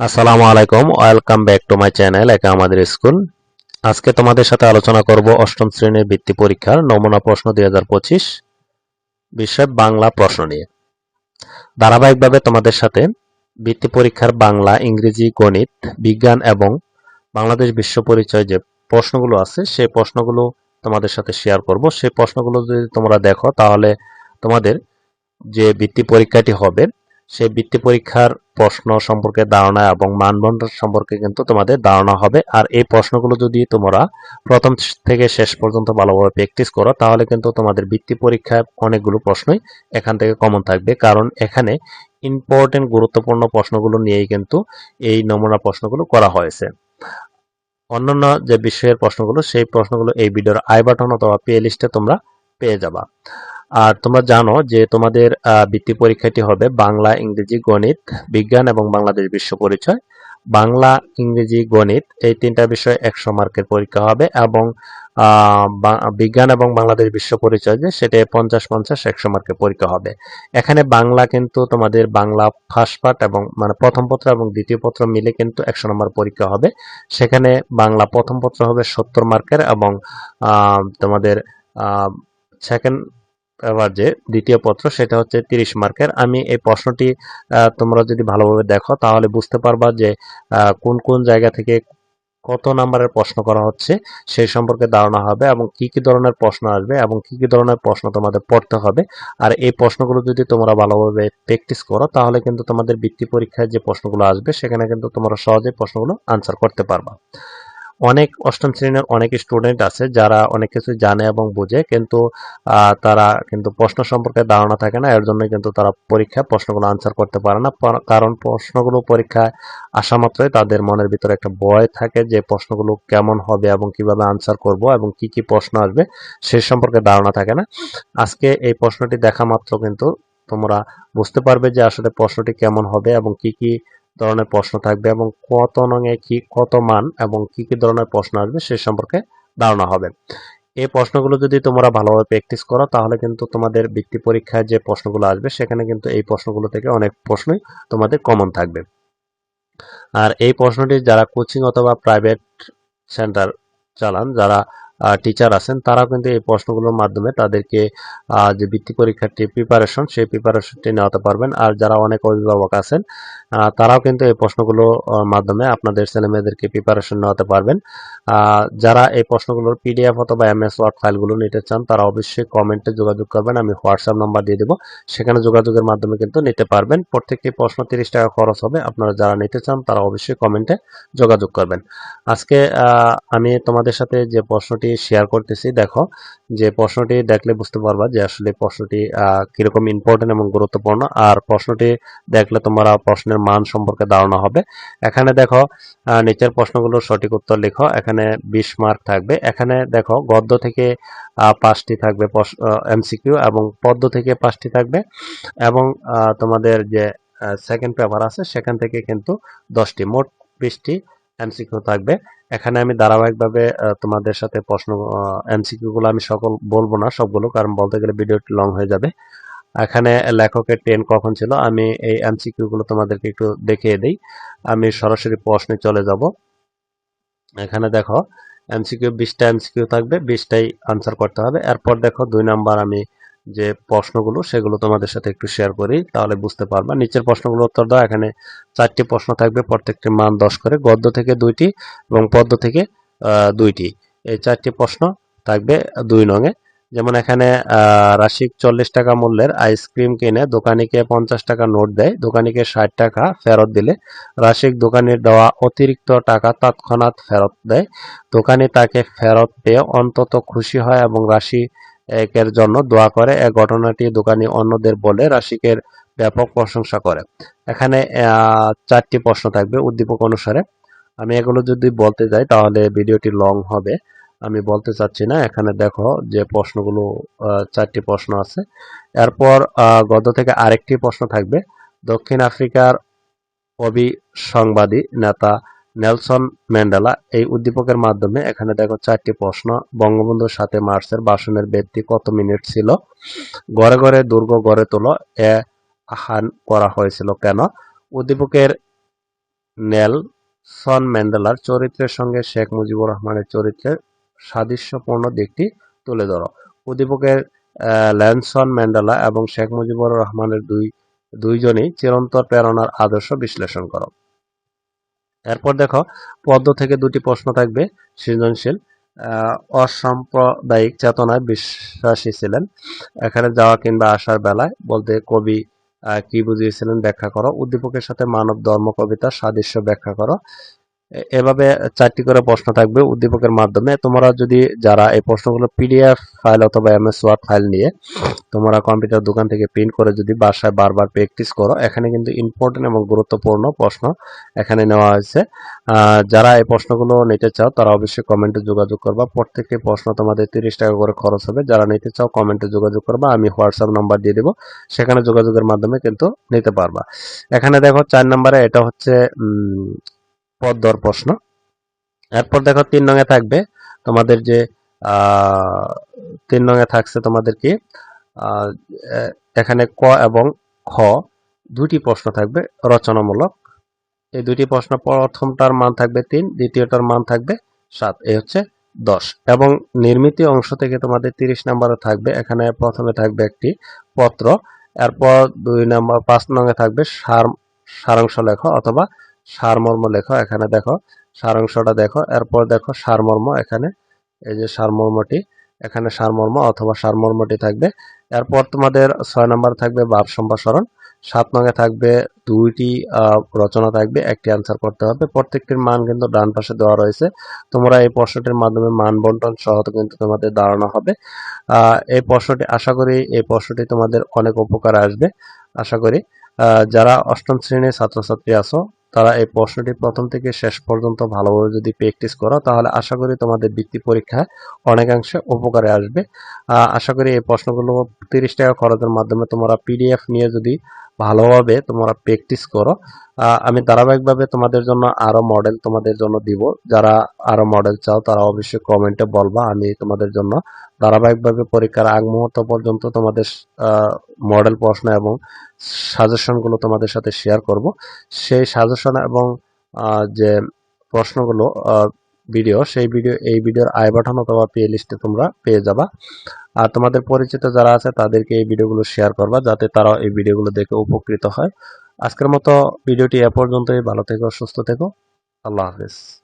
আসসালামু আলাইকুম, welcome back to my channel একা আমাদের স্কুল। আজকে তোমাদের সাথে আলোচনা করব অষ্টম শ্রেণির বৃত্তি পরীক্ষার নমুনা প্রশ্ন দুই হাজার পঁচিশ, বিষয় বাংলা প্রশ্ন নিয়ে। ধারাবাহিকভাবে তোমাদের সাথে বৃত্তি পরীক্ষার বাংলা, ইংরেজি, গণিত, বিজ্ঞান এবং বাংলাদেশ বিশ্ব পরিচয় যে প্রশ্নগুলো আছে, সেই প্রশ্নগুলো তোমাদের সাথে শেয়ার করব। সেই প্রশ্নগুলো যদি তোমরা দেখো, তাহলে তোমাদের যে বৃত্তি পরীক্ষাটি হবে সেই বৃত্তি পরীক্ষার প্রশ্ন সম্পর্কে ধারণা এবং মানদণ্ড সম্পর্কে কিন্তু তোমাদের ধারণা হবে। আর এই প্রশ্নগুলো যদি তোমরা প্রথম থেকে শেষ পর্যন্ত ভালোভাবে প্র্যাকটিস করো, তাহলে কিন্তু তোমাদের বৃত্তি পরীক্ষায় অনেকগুলো প্রশ্নই এখান থেকে কমন থাকবে। কারণ এখানে ইম্পর্টেন্ট গুরুত্বপূর্ণ প্রশ্নগুলো নিয়েই কিন্তু এই নমুনা প্রশ্নগুলো করা হয়েছে। অন্যান্য যে বিষয়ের প্রশ্নগুলো, সেই প্রশ্নগুলো এই ভিডিওর আই বাটন অথবা প্লে লিস্টে তোমরা পেয়ে যাবা। আর তোমরা জানো যে তোমাদের বৃত্তি পরীক্ষাটি হবে বাংলা, ইংরেজি, গণিত, বিজ্ঞান এবং বাংলাদেশ বিশ্ব পরিচয়। বাংলা, ইংরেজি, গণিত এই তিনটা বিষয় একশো মার্কের পরীক্ষা হবে এবং বিজ্ঞান এবং বাংলাদেশ বিশ্ব পরিচয় যে সেটা পঞ্চাশ পঞ্চাশ, একশো মার্কের পরীক্ষা হবে। এখানে বাংলা কিন্তু তোমাদের বাংলা ফার্স্ট পার্ট এবং মানে প্রথম পত্র এবং দ্বিতীয় পত্র মিলে কিন্তু একশো নম্বর পরীক্ষা হবে। সেখানে বাংলা প্রথম পত্র হবে সত্তর মার্কের এবং তোমাদের সেকেন্ড এবার যে দ্বিতীয় পত্র, সেটা হচ্ছে তিরিশ মার্কের। আমি এই প্রশ্নটি তোমরা যদি ভালোভাবে দেখো, তাহলে বুঝতে পারবা যে কোন কোন জায়গা থেকে কত নাম্বারের প্রশ্ন করা হচ্ছে, সেই সম্পর্কে ধারণা হবে এবং কি কি ধরনের প্রশ্ন আসবে এবং কি কি ধরনের প্রশ্ন তোমাদের পড়তে হবে। আর এই প্রশ্নগুলো যদি তোমরা ভালোভাবে প্র্যাকটিস করো, তাহলে কিন্তু তোমাদের বৃত্তি পরীক্ষায় যে প্রশ্নগুলো আসবে, সেখানে কিন্তু তোমরা সহজে প্রশ্নগুলো আনসার করতে পারবা। অনেক অষ্টম শ্রেণির অনেক স্টুডেন্ট আছে যারা অনেক কিছু জানে এবং বোঝে, কিন্তু তারা কিন্তু প্রশ্ন সম্পর্কে ধারণা থাকে না, এর জন্য কিন্তু তারা পরীক্ষায় প্রশ্নগুলো আনসার করতে পারে না। কারণ প্রশ্নগুলো পরীক্ষায় আসা মাত্রই তাদের মনের ভিতরে একটা ভয় থাকে যে প্রশ্নগুলো কেমন হবে এবং কীভাবে আনসার করব এবং কি কি প্রশ্ন আসবে, সে সম্পর্কে ধারণা থাকে না। আজকে এই প্রশ্নটি দেখা মাত্র কিন্তু তোমরা বুঝতে পারবে যে আসলে প্রশ্নটি কেমন হবে এবং কি কি ধরনের প্রশ্ন থাকবে এবং কত নঙে কি, কত মান এবং কি কি ধরনের প্রশ্ন আসবে সে সম্পর্কে ধারণা হবে। এই প্রশ্নগুলো যদি তোমরা ভালোভাবে প্র্যাকটিস করো, তাহলে কিন্তু তোমাদের বৃত্তি পরীক্ষায় যে প্রশ্নগুলো আসবে, সেখানে কিন্তু এই প্রশ্নগুলো থেকে অনেক প্রশ্নই তোমাদের কমন থাকবে। আর এই প্রশ্নটি যারা কোচিং অথবা প্রাইভেট সেন্টার চালান, যারা টিচার আছেন, তারাও কিন্তু এই প্রশ্নগুলোর মাধ্যমে তাদেরকে যে বৃত্তি পরীক্ষারটি প্রিপারেশন সেই প্রিপারেশনটি নেওয়াতে পারবেন। আর যারা অনেক অভিভাবক আছেন তারাও কিন্তু এই প্রশ্নগুলো মাধ্যমে আপনাদের ছেলে মেয়েদেরকে প্রিপারেশন নেওয়াতে পারবেন। যারা এই প্রশ্নগুলোর পিডিএফ অথবা এমএস ওয়ার্ড ফাইলগুলো নিতে চান, তারা অবশ্যই কমেন্টে যোগাযোগ করবেন, আমি হোয়াটসঅ্যাপ নাম্বার দিয়ে দেবো। সেখানে যোগাযোগের মাধ্যমে কিন্তু নিতে পারবেন। প্রত্যেকটি প্রশ্ন তিরিশ টাকা খরচ হবে, আপনারা যারা নিতে চান, তারা অবশ্যই কমেন্টে যোগাযোগ করবেন। আজকে আমি তোমাদের সাথে যে প্রশ্নটি শেয়ার করতেছি। দেখো, যে প্রশ্নটি দেখলে বুঝতে পারবা যে আসলে প্রশ্নটি কীরকম ইম্পর্টেন্ট এবং গুরুত্বপূর্ণ। আর প্রশ্নটি দেখলে তোমরা প্রশ্নের মান সম্পর্কে ধারণা হবে। এখানে দেখো নিচের প্রশ্নগুলোর সঠিক উত্তর লেখো। এখানে বিশ মার্ক থাকবে। এখানে দেখো, গদ্য থেকে পাঁচটি থাকবে এমসিকিউ এবং পদ্য থেকে পাঁচটি থাকবে। এবং তোমাদের যে সেকেন্ড পেপার আছে, সেখান থেকে কিন্তু দশটি, মোট বিশটি এমসিকিউ থাকবে। এখানে আমি ধারাবাহিকভাবে তোমাদের সাথে প্রশ্ন এমসিকিউ গুলো আমি সকল বলব না সবগুলো, কারণ বলতে গেলে ভিডিওটি লং হয়ে যাবে। এখানে লেখকের টেন কখন ছিল, আমি এই এমসিকিউ গুলো তোমাদেরকে একটু দেখিয়ে দিই। আমি সরাসরি প্রশ্নে চলে যাব। এখানে দেখো, এমসিকিউ, বিশটা এমসিকিউ থাকবে, বিশটাই আনসার করতে হবে। এরপর দেখো, দুই নাম্বার আমি যে প্রশ্নগুলো, সেগুলো তোমাদের সাথে একটু শেয়ার করি, তাহলে বুঝতে পারবা। নিচের প্রশ্নগুলো উত্তর দাও, এখানে চারটি প্রশ্ন থাকবে, প্রত্যেকটি মান দশ করে। গদ্য থেকে দুইটি এবং পদ্ম থেকে দুইটি। এই চারটি প্রশ্ন থাকবে দুই নঙে যেমন এখানে রাশিক চল্লিশ টাকা মূল্যের আইসক্রিম কিনে দোকানিকে পঞ্চাশ টাকা নোট দেয় দোকানিকে ষাট টাকা ফেরত দিলে রাশিক দোকানের দেওয়া অতিরিক্ত টাকা তৎক্ষণাৎ ফেরত দেয়। দোকানি তাকে ফেরত পেয়ে অন্তত খুশি হয় এবং রাশি একের জন্য দোয়া করে। এই ঘটনাটি দোকানি অন্যদের বলে রাশিকের ব্যাপক প্রশংসা করে। এখানে চারটি প্রশ্ন থাকবে উদ্দীপক অনুসারে। আমি এগুলো যদি বলতে যাই, তাহলে ভিডিওটি লং হবে। আমি বলতে চাচ্ছি না, এখানে দেখো যে প্রশ্নগুলো চারটি প্রশ্ন আছে। এরপর গদ্য থেকে আরেকটি প্রশ্ন থাকবে। দক্ষিণ আফ্রিকার অবিসংবাদী নেতা নেলসন ম্যান্ডেলা এই উদ্দীপকের মাধ্যমে এখানে দেখো চারটি প্রশ্ন। বঙ্গবন্ধুর সাথে মার্চের ভাষণের ব্যক্তি কত মিনিট ছিল? ঘরে ঘরে দুর্গ গড়ে তোলো, এ আহ্বান করা হয়েছিল কেন? উদ্দীপকের নেলসন ম্যান্ডেলার চরিত্রের সঙ্গে শেখ মুজিবুর রহমানের চরিত্রের সাদৃশ্যপূর্ণ দিকটি তুলে ধরো। উদ্দীপকের ল্যানসন ম্যান্ডেলা এবং শেখ মুজিবুর রহমানের দুই, দুইজনই চিরন্তর প্রেরণার আদর্শ বিশ্লেষণ করো। এরপর দেখো, পদ্ম থেকে দুটি প্রশ্ন থাকবে, সৃজনশীল। অসাম্প্রদায়িক চেতনায় বিশ্বাসী ছিলেন। এখানে যাওয়া কিংবা আসার বেলায় বলতে কবি কি বুঝিয়েছিলেন ব্যাখ্যা করো। উদ্দীপকের সাথে মানব ধর্ম কবিতার সাদৃশ্য ব্যাখ্যা করো। এভাবে চারটি করে প্রশ্ন থাকবে উদ্দীপকের মাধ্যমে। তোমরা যদি যারা এই প্রশ্নগুলো পিডিএফ ফাইল অথবা এমএস ওয়ার্ড ফাইল নিয়ে তোমরা কম্পিউটার দোকান থেকে প্রিন্ট করে যদি বাসায় বারবার প্র্যাকটিস করো, এখানে কিন্তু ইম্পর্টেন্ট এবং গুরুত্বপূর্ণ প্রশ্ন এখানে নেওয়া হয়েছে। যারা এই প্রশ্নগুলো নিতে চাও, তারা অবশ্যই কমেন্টে যোগাযোগ করবা। প্রত্যেকটি প্রশ্ন তোমাদের তিরিশ টাকা করে খরচ হবে। যারা নিতে চাও কমেন্টে যোগাযোগ করবা। আমি হোয়াটসঅ্যাপ নাম্বার দিয়ে দেবো। সেখানে যোগাযোগের মাধ্যমে কিন্তু নিতে পারবা। এখানে দেখো, চার নম্বরে এটা হচ্ছে উম, পদ্মর প্রশ্ন। এরপর দেখো তিন রঙে থাকবে তোমাদের যে তিন রঙে থাকছে তোমাদের কি এখানে ক এবং খ দুটি প্রশ্ন থাকবে রচনামূলক। এই দুটি প্রশ্ন প্রথমটার মান থাকবে তিন দ্বিতীয়টার মান থাকবে সাত এই হচ্ছে দশ। এবং নির্মিত অংশ থেকে তোমাদের তিরিশ নম্বরে থাকবে এখানে প্রথমে থাকবে একটি পত্র এরপর দুই নম্বর পাঁচ নঙে থাকবে সার সারাংশ লেখো অথবা সারমর্ম লেখো, এখানে দেখো, সারাংশটা দেখো, এরপর দেখো সারমর্ম, এখানে, এই যে সারমর্মটি, এখানে সারমর্ম অথবা সারমর্মটি থাকবে। এরপর তোমাদের ছয় নম্বর থাকবে ভাব সম্প্রসারণ। সাত নঙে থাকবে দুইটি রচনা থাকবে, একটি অ্যান্সার করতে হবে। প্রত্যেকটির মান কিন্তু ডান পাশে দেওয়া রয়েছে। তোমরা এই প্রশ্নটির মাধ্যমে মান বন্টন সহ কিন্তু তোমাদের দাঁড়ানো হবে। এই প্রশ্নটি, আশা করি এই প্রশ্নটি তোমাদের অনেক উপকার আসবে। আশা করি যারা অষ্টম শ্রেণির ছাত্রছাত্রী আছো তারা এই প্রশ্নটি প্রথম থেকে শেষ পর্যন্ত ভালোভাবে যদি প্র্যাকটিস করো, তাহলে আশা করি তোমাদের বৃত্তি পরীক্ষায় অনেকাংশে উপকারে আসবে। আশা করি এই প্রশ্নগুলো তিরিশ টাকা খরচের মাধ্যমে তোমরা পিডিএফ নিয়ে যদি ভালোভাবে তোমরা প্র্যাকটিস করো। আমি ধারাবাহিকভাবে তোমাদের জন্য আরও মডেল তোমাদের জন্য দিব। যারা আরও মডেল চাও, তারা অবশ্যই কমেন্টে বলবা। আমি তোমাদের জন্য ধারাবাহিকভাবে পরীক্ষার আগ মুহূর্ত পর্যন্ত তোমাদের মডেল প্রশ্ন এবং সাজেশনগুলো তোমাদের সাথে শেয়ার করব। সেই সাজেশন এবং যে প্রশ্নগুলো ভিডিও সেই ভিডিও এই ভিডিওর আই বাটন অথবা প্লে লিস্টে তোমরা পেয়ে যাবা। আর তোমাদের পরিচিত যারা আছে, তাদেরকে এই ভিডিওগুলো শেয়ার করবা, যাতে তারা এই ভিডিওগুলো দেখে উপকৃত হয়। আজকের মতো ভিডিওটি এ পর্যন্তই। ভালো থেকো, সুস্থ থেকো। আল্লাহ হাফিজ।